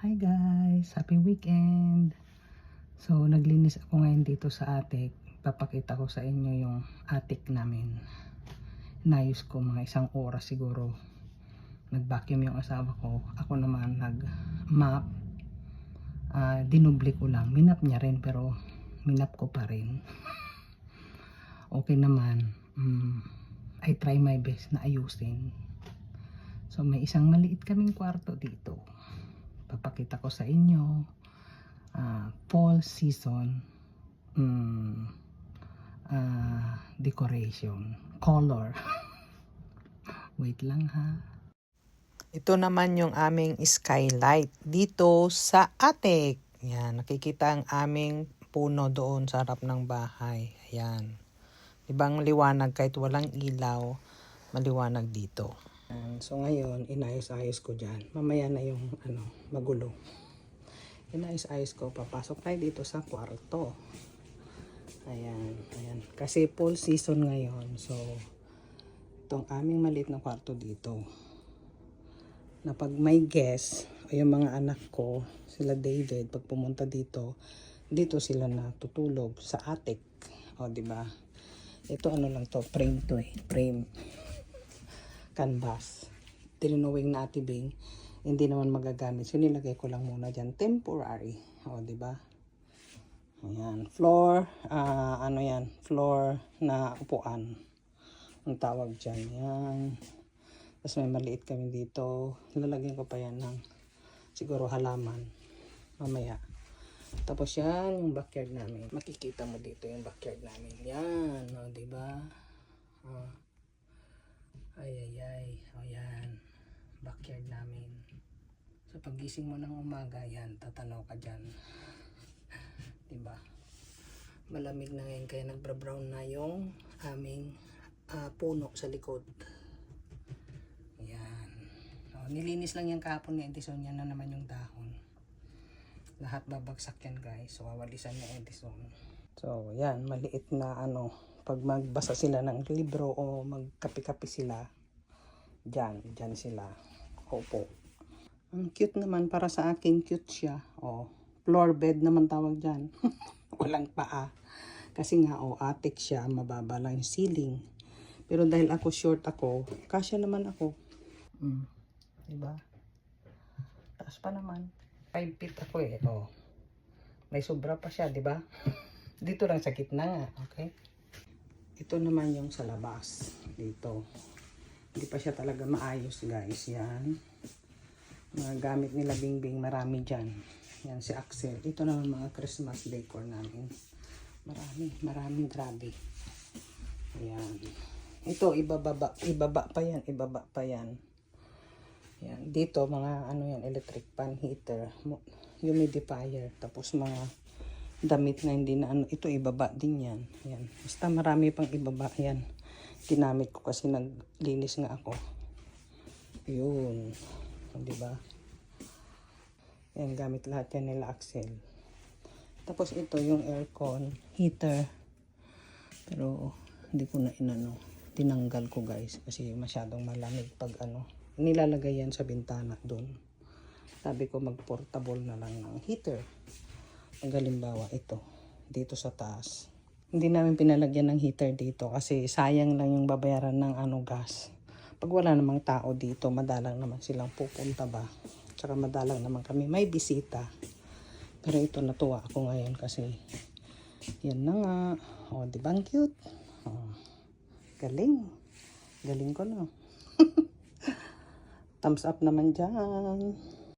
Hi guys! Happy weekend! So, naglinis ako ngayon dito sa attic. Papakita ko sa inyo yung attic namin. Nayos ko mga isang oras siguro. Nag-vacuum yung asawa ko. Ako naman nag-map. Ah, dinubli ko lang. Minap niya rin pero minap ko pa rin. okay naman. Mm, I try my best na ayusin. So, may isang maliit kaming kwarto dito papakita ko sa inyo ah, fall season mm, ah, decoration color. Wait lang ha? Ito naman yung aming skylight dito sa attic. Yan nakikita ang aming puno doon sa harap ng bahay. Ayan. Ibang liwanag kahit walang ilaw maliwanag dito so ngayon, inayos-ayos ko dyan. Mamaya na yung ano, magulo. Inayos-ayos ko, papasok tayo dito sa kwarto. Ayan, ayan. Kasi fall season ngayon. So, itong aming maliit na kwarto dito. Na pag may guest, o yung mga anak ko, sila David, pag pumunta dito, dito sila natutulog sa attic. O, di ba? Ito ano lang to, frame to eh. Frame canvas. Tinunawing na atibing, hindi naman magagamit. So, nilagay ko lang muna dyan. Temporary. O, ba? Ayan. Floor, ah, ano yan? Floor na upuan. Ang tawag dyan. Yan. Tapos may maliit kami dito. Lalagyan ko pa yan ng siguro halaman. Mamaya. Tapos yan, yung backyard namin. Makikita mo dito yung backyard namin. Yan, o, di ba? Ah. Ay, ay, ay. O yan. Backyard namin. Sa pagising mo ng umaga, yan, tatanaw ka dyan. diba? Malamig na ngayon kaya nagbra-brown na yung aming ah, puno sa likod. Yan. O, nilinis lang yung kahapon ni Edison. Yan na naman yung dahon. Lahat babagsak yan guys. So, wawalisan ni Edison. So, yan. Maliit na ano, pag magbasa sila ng libro o magkape-kape sila, dyan, dyan sila. Opo. Ang cute naman, para sa akin, cute siya. O, floor bed naman tawag dyan. Walang paa. Kasi nga, o, attic siya, mababa lang yung ceiling. Pero dahil ako short ako, kasya naman ako. Mm. Diba? Taas pa naman. 5 feet ako eh. O. May sobra pa siya, di ba? Dito lang sa gitna nga, okay? Ito naman yung sa labas. Dito. Hindi pa siya talaga maayos guys. Yan. Mga gamit nila Bingbing. Marami dyan. Yan si Axel. Ito naman mga Christmas decor namin. Marami. Maraming grabe. Ayan. Ito ibababa. Ibaba pa yan. Ibaba pa yan. Yan. Dito mga ano yan. Electric pan heater. Humidifier. Tapos mga damit na hindi na ano. Ito ibaba din yan. Yan. Basta marami pang ibaba yan ginamit ko kasi naglinis nga ako. Yun. Di ba? Yan, gamit lahat yan nila Axel. Tapos ito yung aircon, heater. Pero hindi ko na inano. Tinanggal ko guys kasi masyadong malamig pag ano. Nilalagay yan sa bintana doon. Sabi ko mag-portable na lang ng heater. Ang halimbawa ito, dito sa taas hindi namin pinalagyan ng heater dito kasi sayang lang yung babayaran ng ano gas. Pag wala namang tao dito, madalang naman silang pupunta ba. Tsaka madalang naman kami may bisita. Pero ito natuwa ako ngayon kasi yan na nga. O, di ba cute? O, galing. Galing ko na. Thumbs up naman dyan.